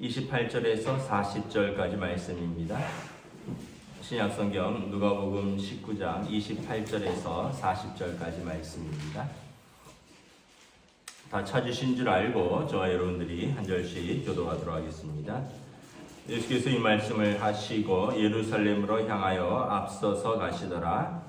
28절에서 40절까지 말씀입니다. 신약성경 누가복음 19장 28절에서 40절까지 말씀입니다. 다 찾으신 줄 알고 저와 여러분들이 한 절씩 교도하도록 하겠습니다. 예수께서 이 말씀을 하시고 예루살렘으로 향하여 앞서서 가시더라.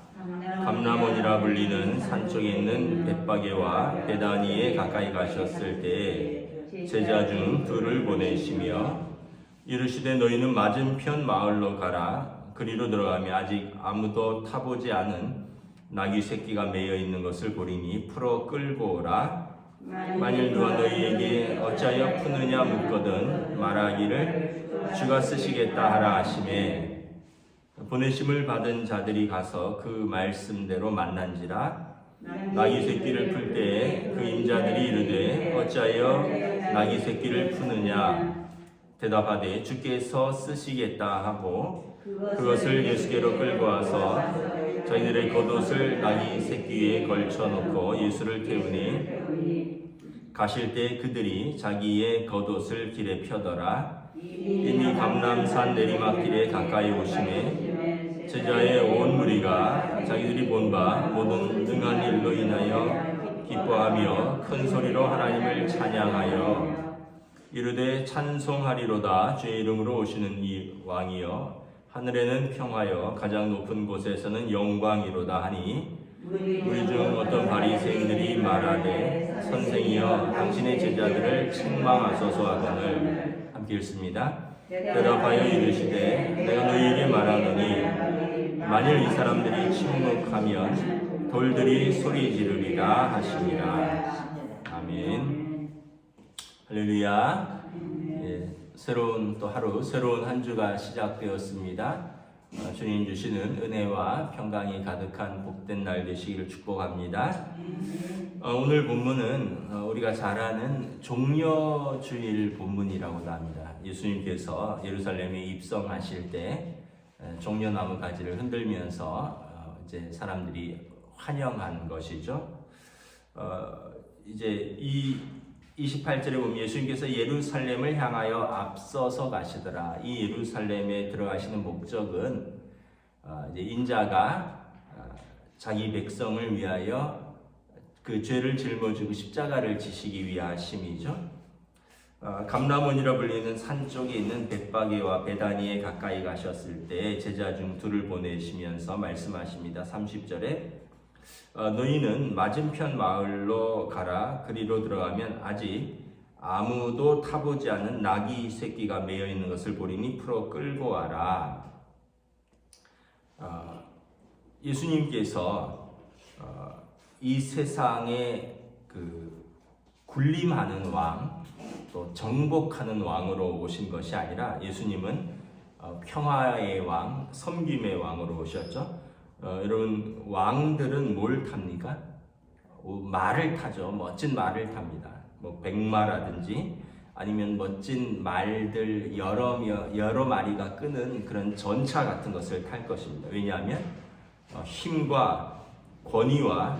감나몬이라 불리는 산 쪽에 있는 벳바게와 베다니에 가까이 가셨을 때에 제자 중 둘을 보내시며 이르시되 너희는 맞은편 마을로 가라. 그리로 들어가면 아직 아무도 타보지 않은 나귀 새끼가 매여 있는 것을 보리니 풀어 끌고 오라. 만일 누가 너희에게 어찌하여 푸느냐 묻거든 말하기를 주가 쓰시겠다 하라 하심에 보내심을 받은 자들이 가서 그 말씀대로 만난지라 나귀 새끼를 풀 때에 그 임자들이 이르되 어찌하여 나귀 새끼를 푸느냐? 대답하되 주께서 쓰시겠다 하고 그것을 예수께로 끌고 와서 저희들의 겉옷을 나귀 새끼 위에 걸쳐 놓고 예수를 태우니 가실 때 그들이 자기의 겉옷을 길에 펴더라. 이미 감남산 내리막길에 가까이 오심에 제자의 온 무리가 자기들이 본 바 모든 등한 일로 인하여 기뻐하며 큰 소리로 하나님을 찬양하여 이르되 찬송하리로다 주의 이름으로 오시는 이 왕이여 하늘에는 평하여 가장 높은 곳에서는 영광이로다 하니 우리 중 어떤 바리새인들이 말하되 선생이여 당신의 제자들을 책망하소서 하거늘 함께 읽습니다. 대답하여 이르시되 내가 너희에게 말하노니 만일 이 사람들이 침묵하면 돌들이 소리 지르리라 하시니라. 아멘. 할렐루야. 예, 새로운 또 하루 새로운 한 주가 시작되었습니다. 어, 주님 주시는 은혜와 평강이 가득한 복된 날 되시기를 축복합니다. 어, 오늘 본문은 어, 우리가 잘 아는 종려주일 본문이라고도 합니다. 예수님께서 예루살렘에 입성하실 때 에, 종려나무 가지를 흔들면서 어, 이제 사람들이 환영한 것이죠. 어, 이제 이 28절에 보면 예수님께서 예루살렘을 향하여 앞서서 가시더라. 이 예루살렘에 들어가시는 목적은 어, 인자가 어, 자기 백성을 위하여 그 죄를 짊어지고 십자가를 지시기 위하심이죠. 어, 감람원이라 불리는 산 쪽에 있는 벳바게와 베다니에 가까이 가셨을 때 제자 중 둘을 보내시면서 말씀하십니다. 30절에 어, 너희는 맞은편 마을로 가라. 그리로 들어가면 아직 아무도 타보지 않은 나귀 새끼가 매여 있는 것을 보리니 풀어 끌고 와라. 어, 예수님께서 어, 이 세상에 그 군림하는 왕, 또 정복하는 왕으로 오신 것이 아니라 예수님은 어, 평화의 왕, 섬김의 왕으로 오셨죠. 어, 여러분 왕들은 뭘 탑니까? 어, 말을 타죠. 멋진 말을 탑니다. 뭐 백마라든지 아니면 멋진 말들 여러 며- 여러 마리가 끄는 그런 전차 같은 것을 탈 것입니다. 왜냐하면 어, 힘과 권위와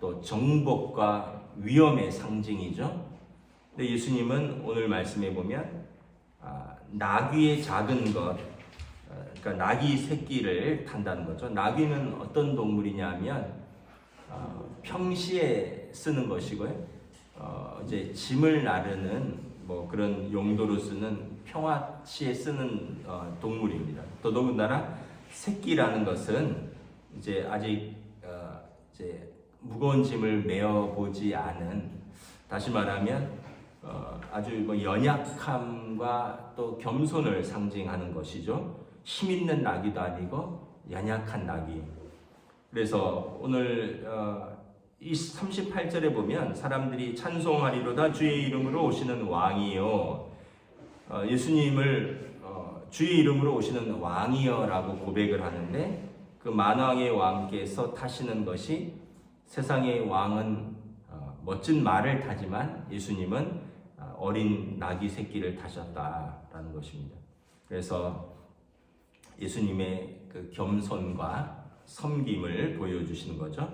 또 정복과 위험의 상징이죠. 근데 예수님은 오늘 말씀해 보면 아, 나귀의 작은 것, 어, 그러니까 나귀 새끼를 탄다는 거죠. 나귀는 어떤 동물이냐면 어, 평시에 쓰는 것이고요. 어, 이제 짐을 나르는 뭐 그런 용도로 쓰는 평화시에 쓰는 어, 동물입니다. 더더군다나 새끼라는 것은 이제 아직 어, 이제 무거운 짐을 메어 보지 않은 다시 말하면 어, 아주 뭐 연약함과 또 겸손을 상징하는 것이죠. 힘 있는 나귀도 아니고 연약한 나귀. 그래서 오늘 어, 이 38절에 보면 사람들이 찬송하리로다 주의 이름으로 오시는 왕이요. 어, 예수님을 어, 주의 이름으로 오시는 왕이여라고 고백을 하는데 그 만왕의 왕께서 타시는 것이 세상의 왕은 어, 멋진 말을 타지만 예수님은 어, 어린 나귀 새끼를 타셨다라는 것입니다. 그래서 예수님의 그 겸손과 섬김을 보여주시는 거죠.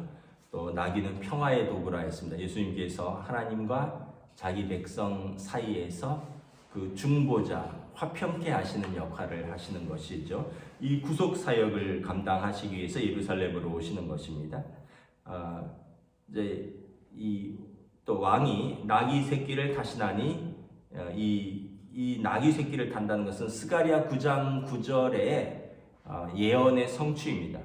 또 나귀는 평화의 도구라 했습니다. 예수님께서 하나님과 자기 백성 사이에서 그 중보자, 화평케 하시는 역할을 하시는 것이죠. 이 구속 사역을 감당하시기 위해서 예루살렘으로 오시는 것입니다. 아, 이제 이 또 왕이 나귀 새끼를 타시나니 어, 이, 이 나귀 새끼를 탄다는 것은 스가리아 9장 9절의 어, 예언의 성취입니다.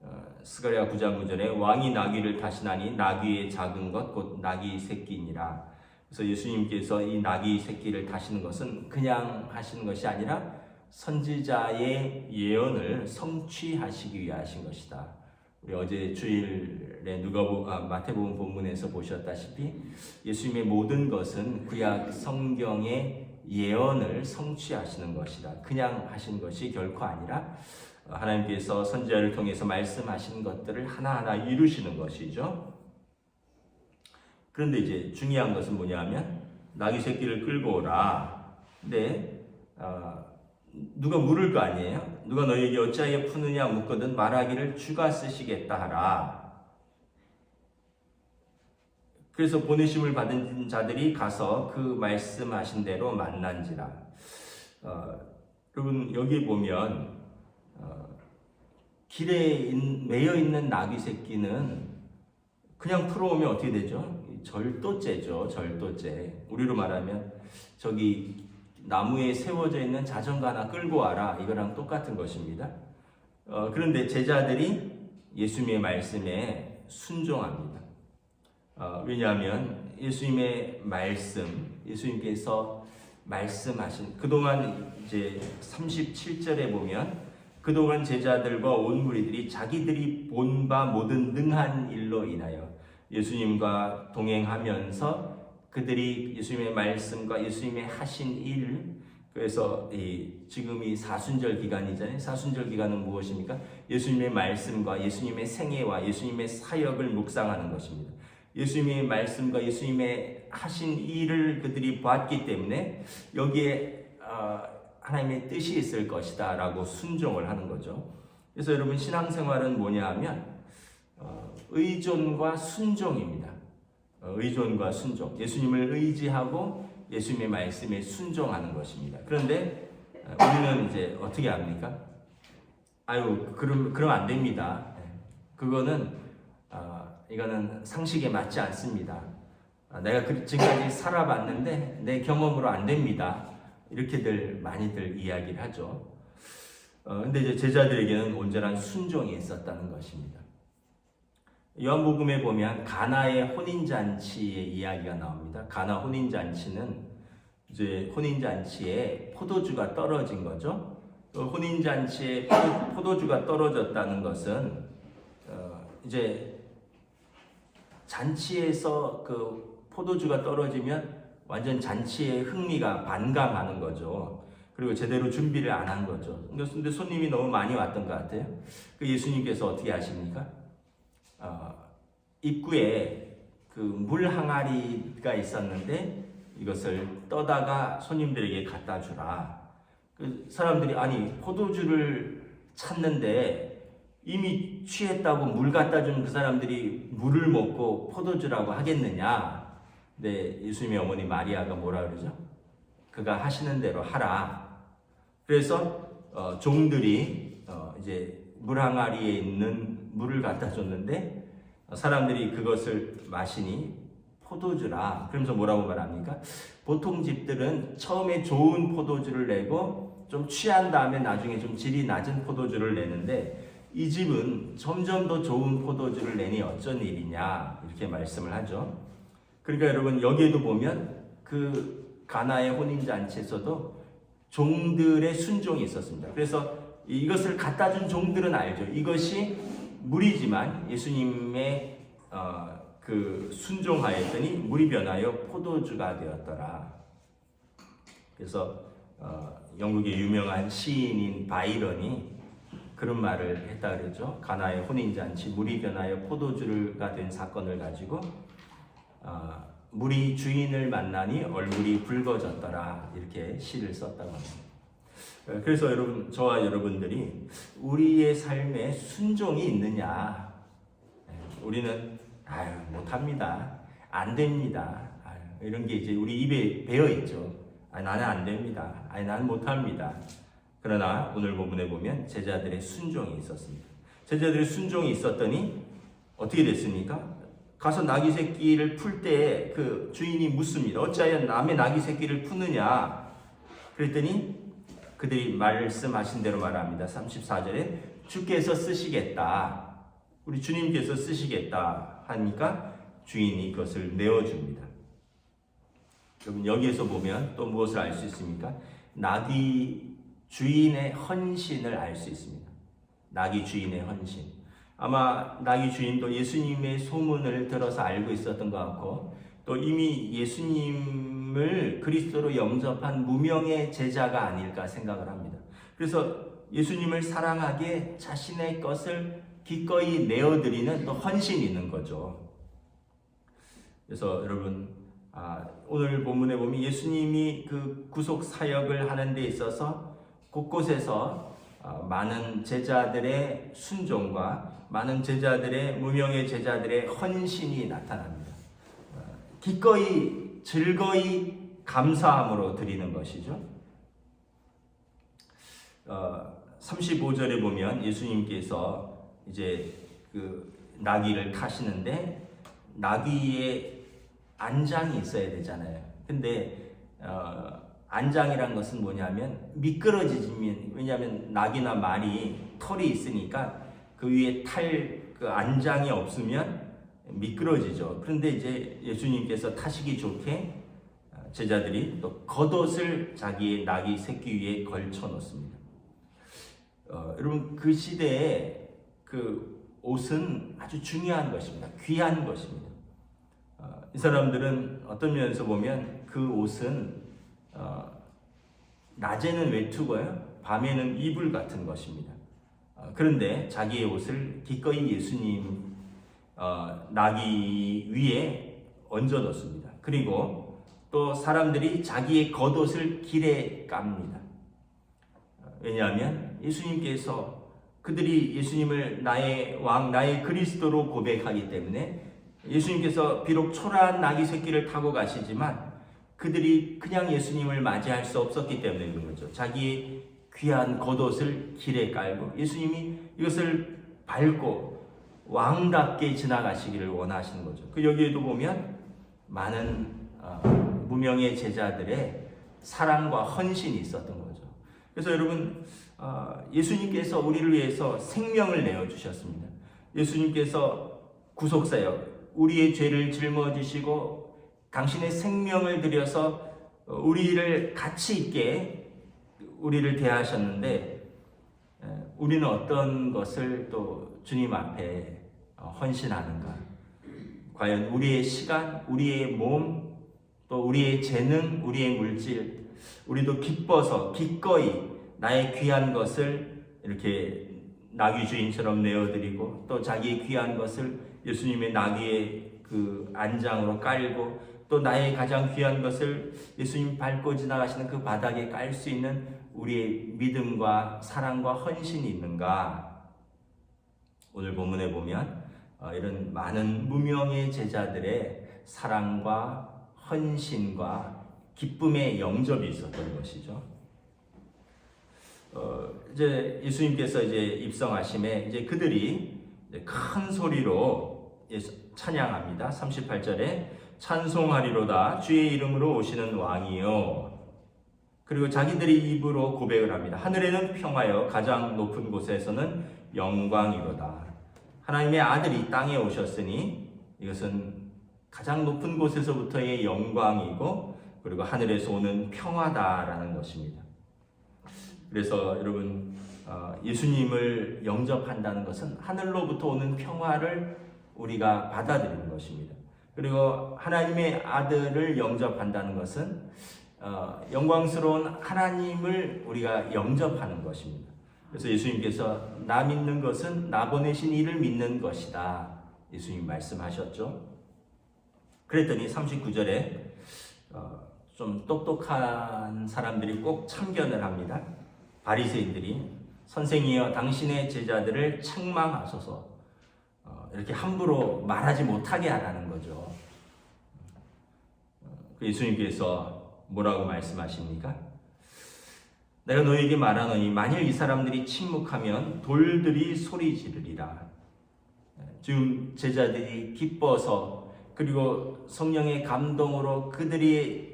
어, 스가랴 9장 9절에 왕이 나귀를 타시나니 나귀의 작은 것 곧 나귀 새끼니라. 그래서 예수님께서 이 나귀 새끼를 타시는 것은 그냥 하시는 것이 아니라 선지자의 예언을 성취하시기 위해 하신 것이다. 우리 어제 주일에 누가 아, 마태복음 본문에서 보셨다시피 예수님의 모든 것은 구약 성경의 예언을 성취하시는 것이다. 그냥 하신 것이 결코 아니라 하나님께서 선지자를 통해서 말씀하신 것들을 하나하나 이루시는 것이죠. 그런데 이제 중요한 것은 뭐냐면 나귀 새끼를 끌고 오라. 근데 어, 누가 물을 거 아니에요? 누가 너희에게 어찌하여 푸느냐 묻거든 말하기를 주가 쓰시겠다 하라. 그래서 보내심을 받은 자들이 가서 그 말씀하신 대로 만난지라. 어, 여러분 여기 보면 어, 길에 인, 매여 있는 나귀 새끼는 그냥 풀어오면 어떻게 되죠? 절도죄죠. 절도죄. 우리로 말하면 저기 나무에 세워져 있는 자전거 하나 끌고 와라. 이거랑 똑같은 것입니다. 어, 그런데 제자들이 예수님의 말씀에 순종합니다. 어, 왜냐하면 예수님의 말씀, 예수님께서 말씀하신 그동안 이제 37절에 보면 그동안 제자들과 온 무리들이 자기들이 본 바 모든 능한 일로 인하여 예수님과 동행하면서 그들이 예수님의 말씀과 예수님의 하신 일 그래서 이 지금 이 사순절 기간이잖아요. 사순절 기간은 무엇입니까? 예수님의 말씀과 예수님의 생애와 예수님의 사역을 묵상하는 것입니다. 예수님의 말씀과 예수님의 하신 일을 그들이 보았기 때문에 여기에 어, 하나님의 뜻이 있을 것이다 라고 순종을 하는 거죠. 그래서 여러분 신앙생활은 뭐냐 하면 어, 의존과 순종입니다. 어, 의존과 순종. 예수님을 의지하고 예수님의 말씀에 순종하는 것입니다. 그런데 어, 우리는 이제 어떻게 합니까? 아유, 그럼 그럼 안 됩니다. 네. 그거는 어, 이거는 상식에 맞지 않습니다. 아, 내가 그- 지금까지 살아봤는데 내 경험으로 안 됩니다. 이렇게들 많이들 이야기를 하죠. 어, 근데 이제 제자들에게는 온전한 순종이 있었다는 것입니다. 요한복음에 보면 가나의 혼인 잔치의 이야기가 나옵니다. 가나 혼인 잔치는 이제 혼인 잔치에 포도주가 떨어진 거죠. 그 혼인 잔치에 포도, 주가 떨어졌다는 것은 어, 이제 잔치에서 그 포도주가 떨어지면 완전 잔치의 흥미가 반감하는 거죠. 그리고 제대로 준비를 안 한 거죠. 근데 손님이 너무 많이 왔던 것 같아요. 그 예수님께서 어떻게 하십니까? 어, 입구에 그 물 항아리가 있었는데 이것을 떠다가 손님들에게 갖다 주라. 그 사람들이 아니 포도주를 찾는데 이미 취했다고 물 갖다 준 그 사람들이 물을 먹고 포도주라고 하겠느냐? 네, 예수님의 어머니 마리아가 뭐라 그러죠? 그가 하시는 대로 하라. 그래서 어, 종들이 어, 이제 물 항아리에 있는 물을 갖다 줬는데 어, 사람들이 그것을 마시니 포도주라. 그러면서 뭐라고 말합니까? 보통 집들은 처음에 좋은 포도주를 내고 좀 취한 다음에 나중에 좀 질이 낮은 포도주를 내는데 이 집은 점점 더 좋은 포도주를 내니 어쩐 일이냐 이렇게 말씀을 하죠. 그러니까 여러분 여기에도 보면 그 가나의 혼인 잔치에서도 종들의 순종이 있었습니다. 그래서 이것을 갖다 준 종들은 알죠. 이것이 물이지만 예수님의 어, 그 순종하였더니 물이 변하여 포도주가 되었더라. 그래서 어, 영국의 유명한 시인인 바이런이 그런 말을 했다 그러죠. 가나의 혼인 잔치 물이 변하여 포도주가 된 사건을 가지고 어, 물이 주인을 만나니 얼굴이 붉어졌더라 이렇게 시를 썼다고 합니다. 어, 그래서 여러분 저와 여러분들이 우리의 삶에 순종이 있느냐? 예, 우리는 아유 못합니다. 안 됩니다. 아유, 이런 게 이제 우리 입에 배어 있죠. 아, 나는 안 됩니다. 아니 나는 못합니다. 그러나 오늘 본문에 보면 제자들의 순종이 있었습니다. 제자들의 순종이 있었더니 어떻게 됐습니까? 가서 나귀 새끼를 풀 때 그 주인이 묻습니다. 어찌하여 남의 나귀 새끼를 푸느냐? 그랬더니 그들이 말씀하신 대로 말합니다. 34절에 주께서 쓰시겠다. 우리 주님께서 쓰시겠다 하니까 주인이 그것을 내어줍니다. 여러분 여기에서 보면 또 무엇을 알 수 있습니까? 나귀 주인의 헌신을 알 수 있습니다. 나귀 주인의 헌신. 아마 나귀 주인도 예수님의 소문을 들어서 알고 있었던 것 같고 또 이미 예수님을 그리스도로 영접한 무명의 제자가 아닐까 생각을 합니다. 그래서 예수님을 사랑하기에 자신의 것을 기꺼이 내어드리는 또 헌신이 있는 거죠. 그래서 여러분 아, 오늘 본문에 보면 예수님이 그 구속 사역을 하는 데 있어서 곳곳에서 어, 많은 제자들의 순종과 많은 제자들의 무명의 제자들의 헌신이 나타납니다. 어, 기꺼이 즐거이 감사함으로 드리는 것이죠. 어, 35절에 보면 예수님께서 이제 그 나귀를 타시는데 나귀의 안장이 있어야 되잖아요. 근데 어, 안장이란 것은 뭐냐면 미끄러지면 왜냐하면 낙이나 말이 털이 있으니까 그 위에 탈 그 안장이 없으면 미끄러지죠. 그런데 이제 예수님께서 타시기 좋게 어, 제자들이 또 겉옷을 자기의 낙이 새끼 위에 걸쳐 놓습니다. 어, 여러분 그 시대에 그 옷은 아주 중요한 것입니다. 귀한 것입니다. 어, 이 사람들은 어떤 면에서 보면 그 옷은 어, 낮에는 외투고요, 밤에는 이불 같은 것입니다. 어, 그런데 자기의 옷을 기꺼이 예수님 어, 나기 위에 얹어 놓습니다. 그리고 또 사람들이 자기의 겉옷을 길에 깝니다. 어, 왜냐하면 예수님께서 그들이 예수님을 나의 왕, 나의 그리스도로 고백하기 때문에 예수님께서 비록 초라한 나귀 새끼를 타고 가시지만 그들이 그냥 예수님을 맞이할 수 없었기 때문에 그런 거죠. 자기의 귀한 겉옷을 길에 깔고 예수님이 이것을 밟고 왕답게 지나가시기를 원하시는 거죠. 그 여기에도 보면 많은 어, 무명의 제자들의 사랑과 헌신이 있었던 거죠. 그래서 여러분 어, 예수님께서 우리를 위해서 생명을 내어 주셨습니다. 예수님께서 구속사역 우리의 죄를 짊어지시고 당신의 생명을 들여서 어, 우리를 가치 있게 우리를 대하셨는데 에, 우리는 어떤 것을 또 주님 앞에 어, 헌신하는가? 과연 우리의 시간, 우리의 몸, 또 우리의 재능, 우리의 물질, 우리도 기뻐서 기꺼이 나의 귀한 것을 이렇게 나귀 주인처럼 내어드리고 또 자기의 귀한 것을 예수님의 나귀의 그 안장으로 깔고 또 나의 가장 귀한 것을 예수님 밟고 지나가시는 그 바닥에 깔 수 있는 우리의 믿음과 사랑과 헌신이 있는가? 오늘 본문에 보면 어, 이런 많은 무명의 제자들의 사랑과 헌신과 기쁨의 영접이 있었던 것이죠. 어, 이제 예수님께서 이제 입성하심에 이제 그들이 큰 소리로 찬양합니다. 38절에 찬송하리로다 주의 이름으로 오시는 왕이요. 그리고 자기들이 입으로 고백을 합니다. 하늘에는 평화요 가장 높은 곳에서는 영광이로다. 하나님의 아들이 땅에 오셨으니 이것은 가장 높은 곳에서부터의 영광이고 그리고 하늘에서 오는 평화다라는 것입니다. 그래서 여러분 어, 예수님을 영접한다는 것은 하늘로부터 오는 평화를 우리가 받아들이는 것입니다. 그리고 하나님의 아들을 영접한다는 것은 어, 영광스러운 하나님을 우리가 영접하는 것입니다. 그래서 예수님께서 나 믿는 것은 나 보내신 이를 믿는 것이다. 예수님 말씀하셨죠. 그랬더니 39절에 어, 좀 똑똑한 사람들이 꼭 참견을 합니다. 바리새인들이 선생이여 당신의 제자들을 책망하소서 어, 이렇게 함부로 말하지 못하게 하라는 거죠. 어, 그 예수님께서 뭐라고 말씀하십니까? 내가 너에게 말하노니 만일 이 사람들이 침묵하면 돌들이 소리 지르리라. 지금 제자들이 기뻐서 그리고 성령의 감동으로 그들이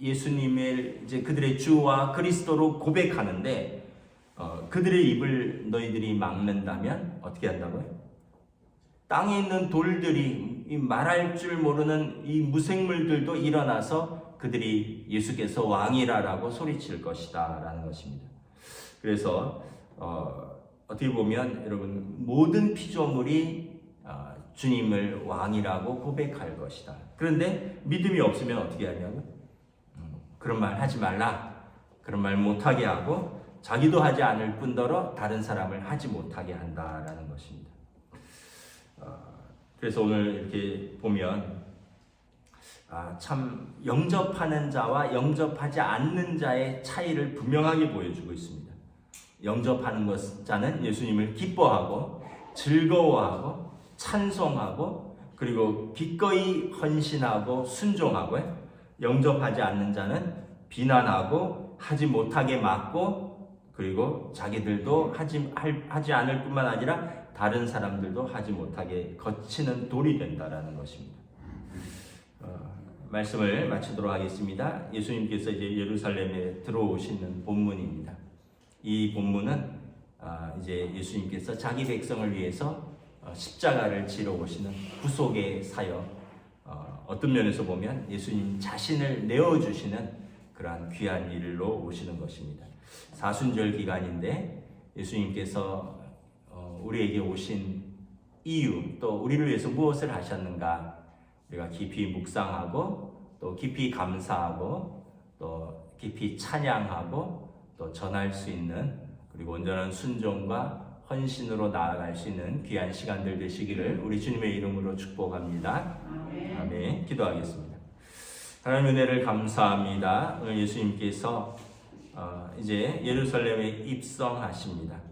예수님을 이제 그들의 주와 그리스도로 고백하는데 어, 그들의 입을 너희들이 막는다면 어떻게 한다고요? 땅에 있는 돌들이 이 말할 줄 모르는 이 무생물들도 일어나서 그들이 예수께서 왕이라라고 소리칠 것이다라는 것입니다. 그래서 어, 어떻게 보면 여러분 모든 피조물이 어, 주님을 왕이라고 고백할 것이다. 그런데 믿음이 없으면 어떻게 하냐고? 음, 그런 말 하지 말라. 그런 말 못하게 하고 자기도 하지 않을 뿐더러 다른 사람을 하지 못하게 한다라는 것입니다. 어, 그래서 오늘 이렇게 보면 아, 참 영접하는 자와 영접하지 않는 자의 차이를 분명하게 보여주고 있습니다. 영접하는 것 자는 예수님을 기뻐하고 즐거워하고 찬송하고 그리고 기꺼이 헌신하고 순종하고 영접하지 않는 자는 비난하고 하지 못하게 막고 그리고 자기들도 하지, 하지 않을 뿐만 아니라 다른 사람들도 하지 못하게 거치는 돌이 된다라는 것입니다. 어, 어, 말씀을 마치도록 하겠습니다. 예수님께서 이제 예루살렘에 들어오시는 본문입니다. 이 본문은 아, 이제 예수님께서 자기 백성을 위해서 어, 십자가를 지러 오시는 구속의 사역. 어, 어떤 면에서 보면 예수님 자신을 내어 주시는 그러한 귀한 일로 오시는 것입니다. 사순절 기간인데 예수님께서 어, 우리에게 오신 이유 또 우리를 위해서 무엇을 하셨는가 우리가 깊이 묵상하고 또 깊이 감사하고 또 깊이 찬양하고 또 전할 수 있는 그리고 온전한 순종과 헌신으로 나아갈 수 있는 귀한 시간들 되시기를 우리 주님의 이름으로 축복합니다. 아멘. 기도하겠습니다. 하나님 은혜를 감사합니다. 오늘 예수님께서 어, 이제 예루살렘에 입성하십니다.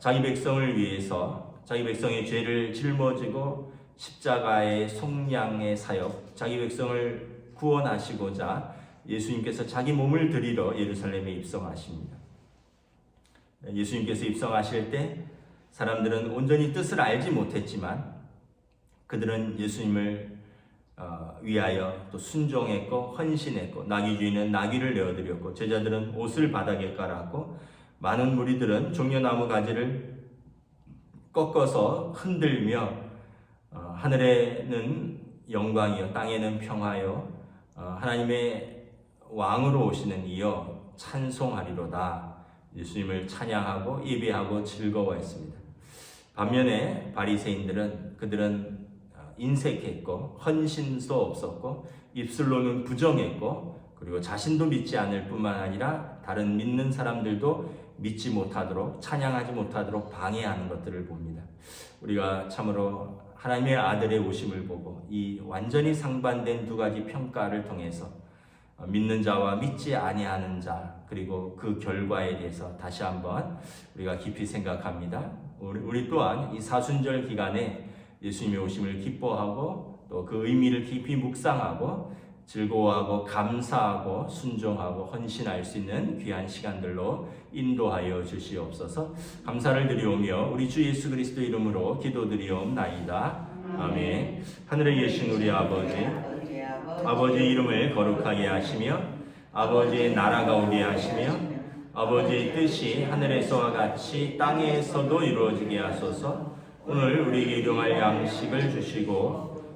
어, 자기 백성을 위해서 자기 백성의 죄를 짊어지고 십자가의 속량의 사역, 자기 백성을 구원하시고자 예수님께서 자기 몸을 드리러 예루살렘에 입성하십니다. 예수님께서 입성하실 때 사람들은 온전히 뜻을 알지 못했지만 그들은 예수님을 어, 위하여 또 순종했고 헌신했고 나귀 주인은 나귀를 내어드렸고 제자들은 옷을 바닥에 깔았고 많은 무리들은 종려나무 가지를 꺾어서 흔들며 어, 하늘에는 영광이요 땅에는 평화요 어, 하나님의 왕으로 오시는 이여 찬송하리로다 예수님을 찬양하고 예배하고 즐거워했습니다. 반면에 바리새인들은 그들은 어, 인색했고 헌신도 없었고 입술로는 부정했고 그리고 자신도 믿지 않을 뿐만 아니라 다른 믿는 사람들도 믿지 못하도록 찬양하지 못하도록 방해하는 것들을 봅니다. 우리가 참으로 하나님의 아들의 오심을 보고 이 완전히 상반된 두 가지 평가를 통해서 어, 믿는 자와 믿지 아니하는 자 그리고 그 결과에 대해서 다시 한번 우리가 깊이 생각합니다. 우리, 우리 또한 이 사순절 기간에 예수님의 오심을 기뻐하고 또 그 의미를 깊이 묵상하고 즐거워하고 감사하고 순종하고 헌신할 수 있는 귀한 시간들로 인도하여 주시옵소서. 감사를 드리오며 우리 주 예수 그리스도 이름으로 기도드리옵나이다. 아멘. 하늘에 계신 우리 아버지 아버지 이름을 거룩하게 하시며 아버지의 나라가 오게 하시며 아버지의 뜻이 하늘에서와 같이 땅에서도 이루어지게 하소서. 오늘 우리에게 일용할 양식을 주시고